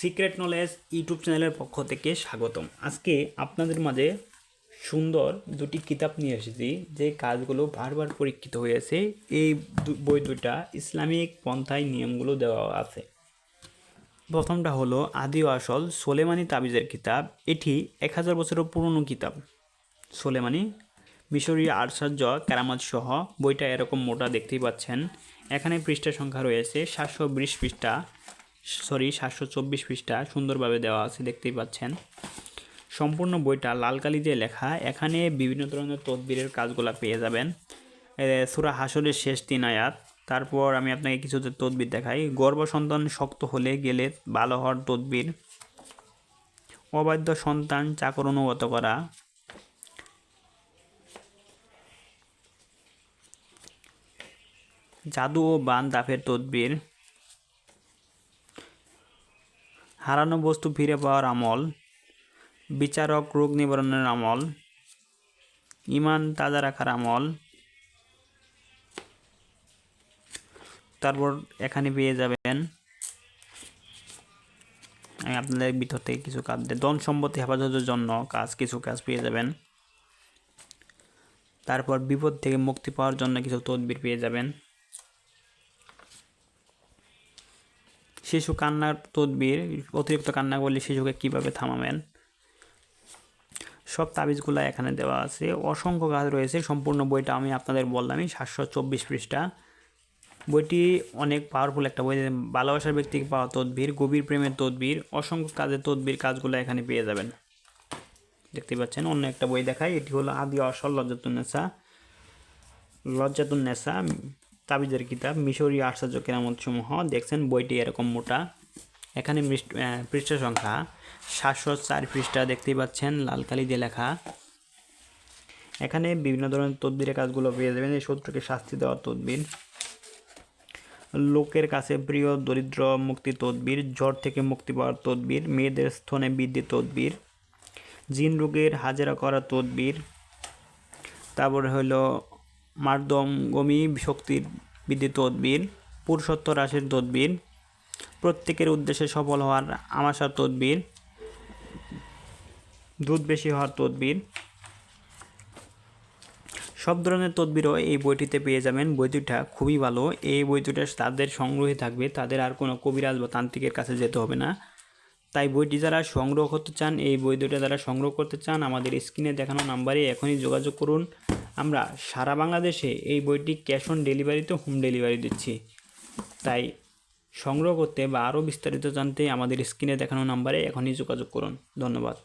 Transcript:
Secret knowledge YouTube চ্যানেলের পক্ষ থেকে স্বাগতম। আজকে আপনাদের মাঝে সুন্দর দুটি কিতাব নিয়ে এসেছি, যে কাজগুলো বারবার পরীক্ষিত হয়েছে। এই বই দুটা ইসলামিক পন্থায় নিয়মগুলো দেওয়া আছে। প্রথমটা হলো আদি আসল সোলেমানি তাবিজের কিতাব। এটি এক হাজার বছরের পুরনো কিতাব। সোলেমানি, মিশরীয় আশ্চর্য কেরামত সহ বইটা এরকম মোটা দেখতেই পাচ্ছেন। এখানে পৃষ্ঠা সংখ্যা রয়েছে সাতশো বিশ পৃষ্ঠা। সরি, সাতশো চব্বিশ পৃষ্ঠা সুন্দরভাবে দেওয়া আছে, দেখতেই পাচ্ছেন। সম্পূর্ণ বইটা লাল কালি দিয়ে লেখা। এখানে বিভিন্ন ধরনের তদবিরের কাজগুলো পেয়ে যাবেন। সূরা হাসরের শেষ তিন আয়াত। তারপর আমি আপনাকে কিছু তদবির দেখাই। গর্ভ সন্তান শক্ত হলে গেলে ভালো হওয়ার তদবির। অবাধ্য সন্তান চাকর অনুগত করা। জাদু ও বান দাফের তদবির। হারানো বস্তু ফিরে পাওয়ার আমল, বিচারক রোগ নিবারণের আমল, ইমান তাজা রাখার আমল। তারপর এখানে পেয়ে যাবেন, আমি আপনাদের ভিতর থেকে কিছু কাজ দেয় ধন সম্পত্তি হেফাজতের জন্য কাজ, কিছু কাজ পেয়ে যাবেন। তারপর বিপদ থেকে মুক্তি পাওয়ার জন্য কিছু তদবির পেয়ে যাবেন। শিশু কান্নার তদবির, অতিরিক্ত কান্না করলে শিশুকে কীভাবে থামাবেন? সব তাবিজগুলো এখানে দেওয়া আছে। অসংখ্য কাজ রয়েছে। সম্পূর্ণ বইটা আমি আপনাদের বললামই, সাতশো চব্বিশ পৃষ্ঠা। বইটি অনেক পাওয়ারফুল একটা বই। ভালোবাসার ব্যক্তিকে পাওয়া তদবির, গভীর প্রেমের তদবির, অসংখ্য কাজের তদবির কাজগুলো এখানে পেয়ে যাবেন। দেখতে পাচ্ছেন, অন্য একটা বই দেখায় এটি হলো আদি অসল লজ্জাতুন্নেসা লজ্জাতুন্নেসা তাবিজের কিতাব, মিশরি আশ্চর্য কেরামত সমূহ দেখছেন বইটি এরকম মোটা। এখানে পৃষ্ঠা সংখ্যা, সাতশো চার পৃষ্ঠা দেখতেই পাচ্ছেন, লাল কালি দিয়ে লেখা। এখানে বিভিন্ন ধরনের তদবিরের কাজগুলো পেয়ে যাবেন, এই শত্রুকে শাস্তি দেওয়ার তদবির। লোকের কাছে প্রিয়, দরিদ্র, মুক্তি তদবির জ্বর থেকে মুক্তি পাওয়ার তদবির, মেয়েদের স্থনে বৃদ্ধি তদবির, জিন রোগের হাজেরা করা তদবির। তারপরে হলো মার্দমগমী শক্তির বৃদ্ধি তদবির পুরুষত্ব রাশির তদবির, প্রত্যেকের উদ্দেশ্যে সফল হওয়ার আমাশার তদবির, দুধ বেশি হওয়ার তদবির। সব ধরনের তদবিরও এই বইটিতে পেয়ে যাবেন। বই দুটা খুবই ভালো। এই বই দুটা তাদের সংগ্রহে থাকবে। তাদের আর কোনো কবিরাজ বা তান্ত্রিকের কাছে যেতে হবে না। তাই বইটি যারা সংগ্রহ করতে চান, এই বই দুটো যারা সংগ্রহ করতে চান, আমাদের স্ক্রিনে দেখানো নাম্বারে এখনই যোগাযোগ করুন। আমরা সারা বাংলাদেশে এই বইটি ক্যাশ অন ডেলিভারি তো হোম ডেলিভারি দিচ্ছি। তাই সংগ্রহ করতে বা আরও বিস্তারিত জানতে আমাদের স্ক্রিনে দেখানো নাম্বারে এখনই যোগাযোগ করুন। ধন্যবাদ।